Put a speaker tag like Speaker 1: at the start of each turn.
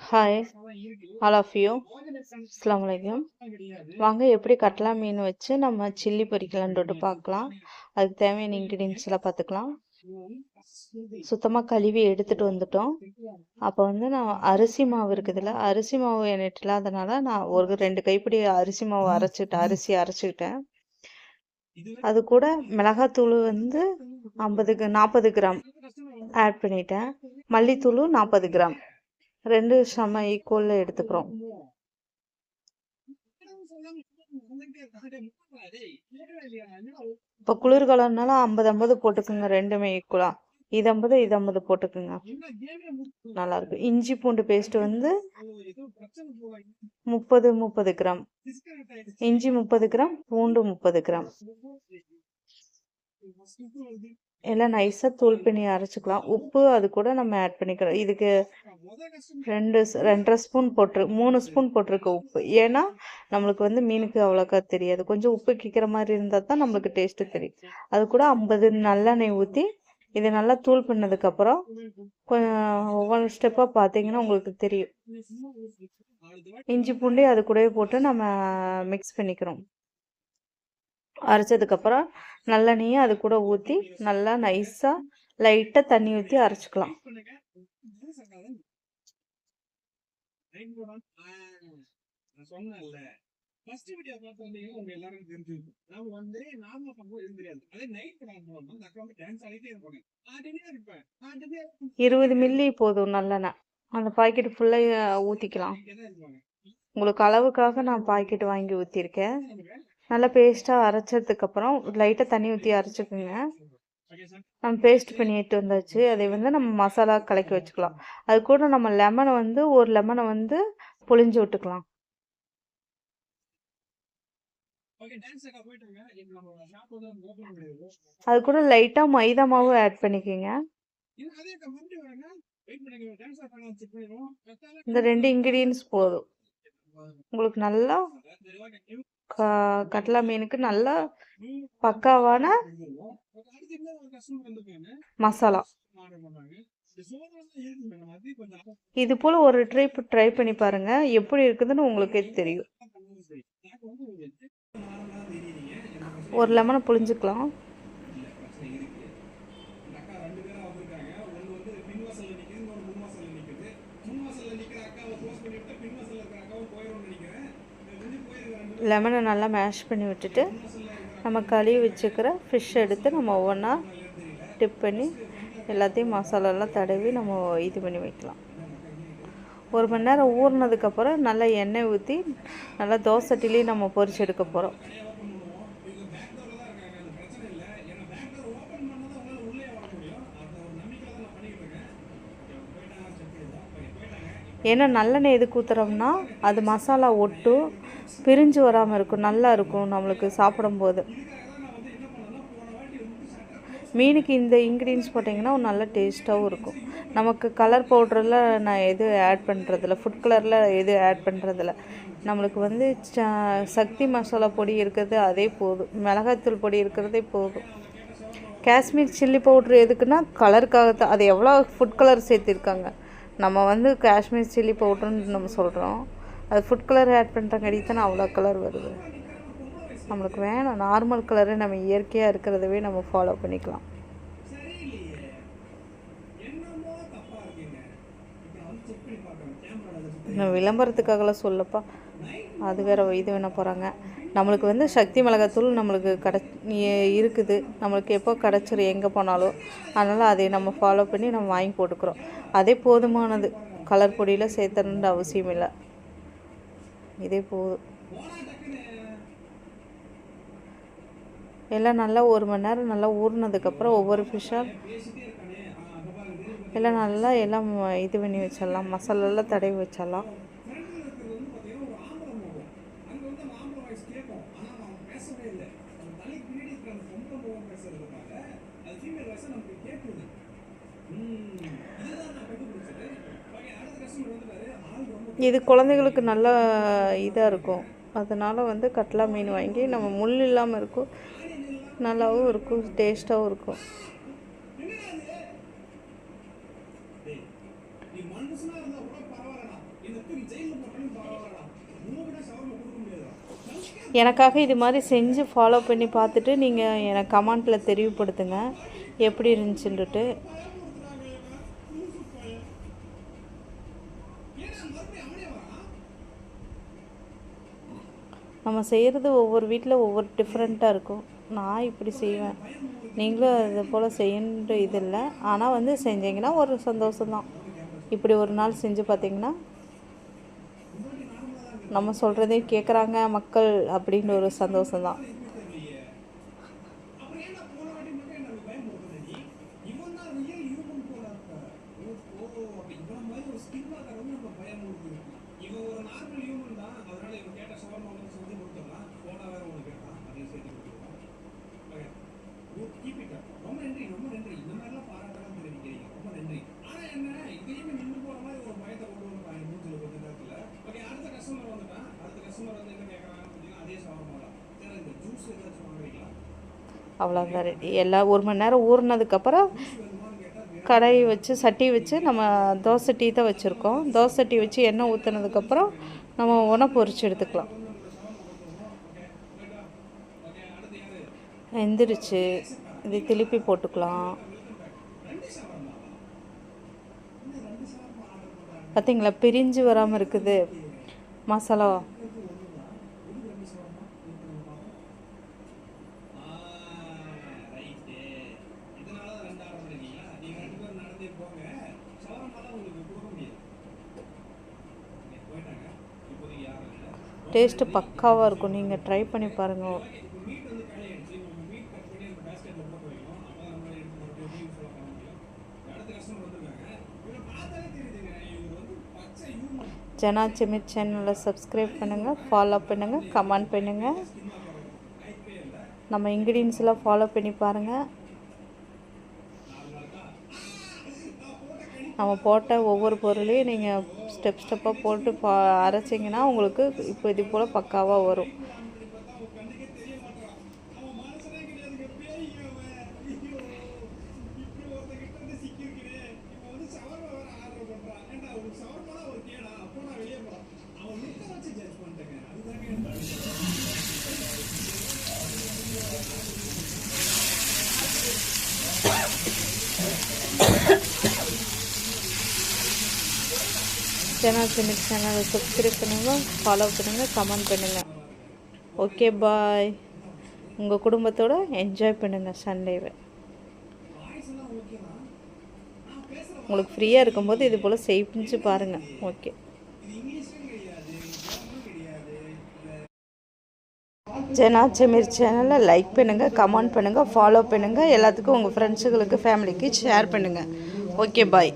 Speaker 1: Hi all of you அஸ்ஸலாமு வாங்க எப்படி கட்லா மீன் வச்சு நம்ம சில்லி பொரிக்கலான்ட்டு பார்க்கலாம். அதுக்கு தேவையான இன்க்ரீடியன்ஸ்லாம் பார்த்துக்கலாம். சுத்தமாக கழுவி எடுத்துட்டு வந்துட்டோம். அப்போ வந்து நான் அரிசி மாவு இருக்குதுல்ல அரிசி மாவு என்கிட்ட இல்லாதனால நான் ஒரு ரெண்டு கைப்பிடி அரிசி மாவு அரைச்சிக்கிட்டேன் அரிசி அரைச்சிக்கிட்டேன். அது கூட மிளகாத்தூள் வந்து ஐம்பது நாற்பது கிராம் ஆட் பண்ணிட்டேன். மல்லித்தூள் நாற்பது கிராம். ரெண்டு சம ஈக்குவலில் எடுத்துக்கிறோம். இப்போ குளிர்காலம்னால ஐம்பது ஐம்பது போட்டுக்குங்க. ரெண்டுமே ஈக்குவலா இது ஐம்பது இது ஐம்பது போட்டுக்குங்க. நல்லா இருக்கும் இஞ்சி பூண்டு பேஸ்ட் வந்து முப்பது முப்பது கிராம். இஞ்சி முப்பது கிராம் பூண்டு முப்பது கிராம். எல்லாம் நைஸாக தூள் பண்ணி அரைச்சிக்கலாம். உப்பு அது கூட நம்ம ஆட் பண்ணிக்கிறோம் இதுக்கு ரெண்டு ரெண்டரை ஸ்பூன் போட்டிரு மூணு ஸ்பூன் போட்டிருக்கு உப்பு. ஏன்னா நம்மளுக்கு வந்து மீனுக்கு அவ்வளோக்கா தெரியாது. கொஞ்சம் உப்பு கிக்கிற மாதிரி இருந்தால் தான் நம்மளுக்கு டேஸ்ட்டு தெரியும். அது கூட ஐம்பது நல்லெண்ணெய் ஊற்றி இதை நல்லா தூள் பண்ணதுக்கப்புறம் கொஞ்சம் ஒவ்வொரு ஸ்டெப்பாக பார்த்தீங்கன்னா உங்களுக்கு தெரியும். இஞ்சி பூண்டி அது கூடவே போட்டு நம்ம மிக்ஸ் பண்ணிக்கிறோம். அரைச்சதுக்கப்புறம் நல்லெண்ணெயை அது கூட ஊற்றி நல்லா நைஸாக லைட்டாக தண்ணி ஊற்றி அரைச்சிக்கலாம்.
Speaker 2: சொன்னேன்ல. ஃபர்ஸ்ட் வீடியோ பார்த்தோன்னே உங்க எல்லாருக்கும் தெரிஞ்சிருக்கும். நாம வந்து நாம பண்ணும்போது எதுவும் தெரியாது. அதே நைட் நான் போனோம் அந்த அக்கா டான்ஸ் ஆடிட்டே இருப்பாங்க. ஆடிட்டே இருப்பேன். ஆடிட்டே
Speaker 1: இருபது மில்லி போதும் நல்லெண்ணெய். அந்த பாக்கெட் ஃபுல்லாக ஊற்றிக்கலாம் உங்களுக்கு அளவுக்காக நான் பாக்கெட் வாங்கி ஊற்றிருக்கேன் நல்லா பேஸ்ட்டாக அரைச்சதுக்கப்புறம் லைட்டாக தண்ணி ஊற்றி அரைச்சிக்கோங்க. நம்ம பேஸ்ட் பண்ணிட்டு வந்தாச்சு. அதை வந்து நம்ம மசாலா கலக்கி வச்சுக்கலாம். அது கூட நம்ம லெமனை வந்து ஒரு லெமனை வந்து புளிஞ்சு விட்டுக்கலாம். அது கூட லைட்டாக மைதா மாவு ஆட் பண்ணிக்கோங்க. இந்த ரெண்டு இன்க்ரீடியன்ஸ் போதும். உங்களுக்கு நல்லா கட்லா மீனுக்கு நல்லா பக்காவான மசாலா. இது போல் ஒரு ட்ரிப் ட்ரை பண்ணி பாருங்க. எப்படி இருக்குதுன்னு உங்களுக்கே தெரியும். ஒரு லெமனை
Speaker 2: புழிஞ்சுக்கலாம்.
Speaker 1: லெமனை நல்லா மேஷ் பண்ணி விட்டுட்டு நம்ம கழுவி வச்சுக்கிற ஃபிஷ்ஷை எடுத்து நம்ம ஒவ்வொன்றா டிப் பண்ணி எல்லாத்தையும் மசாலாலாம் தடவி நம்ம இது பண்ணி வைக்கலாம். ஒரு மணி நேரம் ஊறினதுக்கப்புறம் நல்லா எண்ணெய் ஊற்றி நல்லா தோசை சட்டிலையும் நம்ம பொரிச்சு எடுக்க போகிறோம்
Speaker 2: ஏன்னா
Speaker 1: ஏன்னா நல்லெண்ணெய் எதுக்கு ஊற்றுறோம்னா அது மசாலா ஒட்டும் பிரிஞ்சு வராமல் இருக்கும் நல்லா இருக்கும் நம்மளுக்கு சாப்பிடும்போது. மீனுக்கு இந்த இன்க்ரீடியன்ஸ் போட்டிங்கன்னா நல்ல டேஸ்ட்டாகவும் இருக்கும். நமக்கு கலர் பவுடரில் நான் எது ஆட் பண்ணுறதில்ல ஃபுட் கலரில் எது ஆட் பண்ணுறதில்ல நம்மளுக்கு வந்து ச- சக்தி மசாலா பொடி இருக்கிறது அதே போதும். மிளகாய்த்தூள் பொடி இருக்கிறதே போதும். காஷ்மீர் சில்லி பவுட்ரு எதுக்குன்னா கலருக்காக தான் அது எவ்வளோ ஃபுட் கலர் சேர்த்துருக்காங்க. நம்ம வந்து காஷ்மீர் சில்லி பவுட்ருன்னு நம்ம சொல்கிறோம் அது ஃபுட் கலர் ஆட் பண்ணுறங்காடி தானே அவ்வளோ கலர் வருது. நம்மளுக்கு வேணாம். நார்மல் கலரு நம்ம இயற்கையாக இருக்கிறதவே நம்ம ஃபாலோ பண்ணிக்கலாம்.
Speaker 2: நான்
Speaker 1: விளம்பரத்துக்காகலாம் சொல்லப்பா. அது வேற இது வேண போகிறாங்க நம்மளுக்கு வந்து சக்தி மிளகாத்தூள் நம்மளுக்கு கிட இருக்குது. நம்மளுக்கு எப்போ கிடச்சிரும் எங்கே போனாலும் அதனால் அதை நம்ம ஃபாலோ பண்ணி நம்ம வாங்கி போட்டுக்கிறோம். அதே போதுமானது. கலர் பொடியில் சேர்த்தணுன்ற அவசியம் இல்லை. இதே போதும். எல்லாம் நல்லா ஒரு மணி நேரம் நல்லா ஊறினதுக்கப்புறம் ஒவ்வொரு ஃபிஷ்ஷாக எல்லாம் நல்லா எல்லாம் இது பண்ணி வச்சிடலாம். மசாலாலாம் தடவி வச்சிடலாம். இது குழந்தைகளுக்கு நல்லா இதாக இருக்கும். அதனால் வந்து கட்லா மீன் வாங்கி நம்ம முள் இல்லாமல் இருக்கும். நல்லாவும் இருக்கும் டேஸ்ட்டாகவும் இருக்கும். எனக்காக இது மாதிரி செஞ்சு ஃபாலோ பண்ணி பார்த்துட்டு நீங்கள் எனக்கு கமெண்ட்டில் தெரிவுபடுத்துங்க எப்படி இருந்துச்சுன்ட்டு நம்ம செய்கிறது ஒவ்வொரு வீட்டில் ஒவ்வொரு டிஃப்ரெண்ட்டாக இருக்கும். நான் இப்படி செய்வேன். நீங்களும் இது போல் செய்யணுன்ற இது இல்லை. ஆனால் வந்து செஞ்சீங்கன்னா ஒரு சந்தோஷம்தான். இப்படி ஒரு நாள் செஞ்சு பார்த்தீங்கன்னா நம்ம சொல்கிறதே கேட்குறாங்க மக்கள் அப்படின்ற ஒரு சந்தோஷம்தான்.
Speaker 2: இவன் ஒரு ஸ்கின் பார்க்கறவங்க நம்ம பயமுறுத்துது இவன் ஒரு நார்மல் ஹியூமன் தான். அதனால இவன் கேட்ட ஷவர்மா
Speaker 1: அவ்வளோதான் ரெடி எல்லாம் ஒரு மணி நேரம் ஊறினதுக்கப்புறம் கடாய் வச்சு சட்டி வச்சு நம்ம தோசை டீ தான் வச்சுருக்கோம். தோசை டீ வச்சு எண்ணெய் ஊற்றுனதுக்கப்புறம் நம்ம உணவு பொரிச்சு எடுத்துக்கலாம். எந்திரிச்சு இது திருப்பி போட்டுக்கலாம். பார்த்தீங்களா பிரிஞ்சு வராமல் இருக்குது மசாலா
Speaker 2: ரைட்டு இதனால தான் ரெண்டு ஆர்டர் பண்ணிருக்கீங்களா நீங்க ரெண்டு பேரும் நடந்தே போங்க ஷவர்மாலாம் உங்களுக்கு கொடுக்க முடியாது Okay, போயிட்டாங்க இப்போதைக்கு யாரும் இல்லை
Speaker 1: டேஸ்ட்டு பக்காவாக இருக்கும் நீங்கள் ட்ரை பண்ணி பாருங்கள்
Speaker 2: இப்போ மீட் வந்து காலி ஆயிடுச்சு நம்ம மீட் கட் பண்ணி அந்த பேஸ்கெட்ல போட்டு வைக்கணும் அப்போ நம்மளால எடுத்து மறுபடியும் ரிவ்யூஸ் எல்லாம் பண்ண முடியும் அடுத்த கஸ்டமர் வந்திருக்காங்க டேஸ்ட்டு பக்காவாக இருக்கும். நீங்கள் ட்ரை பண்ணி பாருங்கள்
Speaker 1: ஜனா சிமி சேனலை சப்ஸ்கிரைப் பண்ணுங்கள் ஃபாலோ பண்ணுங்கள் கமெண்ட் பண்ணுங்கள் நம்ம இன்க்ரீடியன்ஸ்லாம் ஃபாலோ பண்ணி பாருங்கள் நம்ம போட்ட ஒவ்வொரு பொருளையும் நீங்கள் ஸ்டெப் ஸ்டெப்பாக போட்டு பா அரைச்சிங்கன்னா உங்களுக்கு இப்போ இது போல் பக்காவாக வரும். சேனல் சிமித் சேனலை சப்ஸ்கிரைப் பண்ணுங்கள் ஃபாலோ பண்ணுங்கள் கமெண்ட் பண்ணுங்கள் ஓகே பாய் உங்கள் குடும்பத்தோடு என்ஜாய் பண்ணுங்கள் சண்டேவை உங்களுக்கு ஃப்ரீயாக இருக்கும்போது இது போல் செய்ஞ்சு பாருங்கள் ஓகே ஜெனா செமீர் சேனலை லைக் பண்ணுங்கள் கமெண்ட் பண்ணுங்கள் ஃபாலோ பண்ணுங்கள் எல்லாத்துக்கும் உங்கள் ஃப்ரெண்ட்ஸுகளுக்கு ஃபேமிலிக்கு ஷேர் பண்ணுங்கள் ஓகே பாய்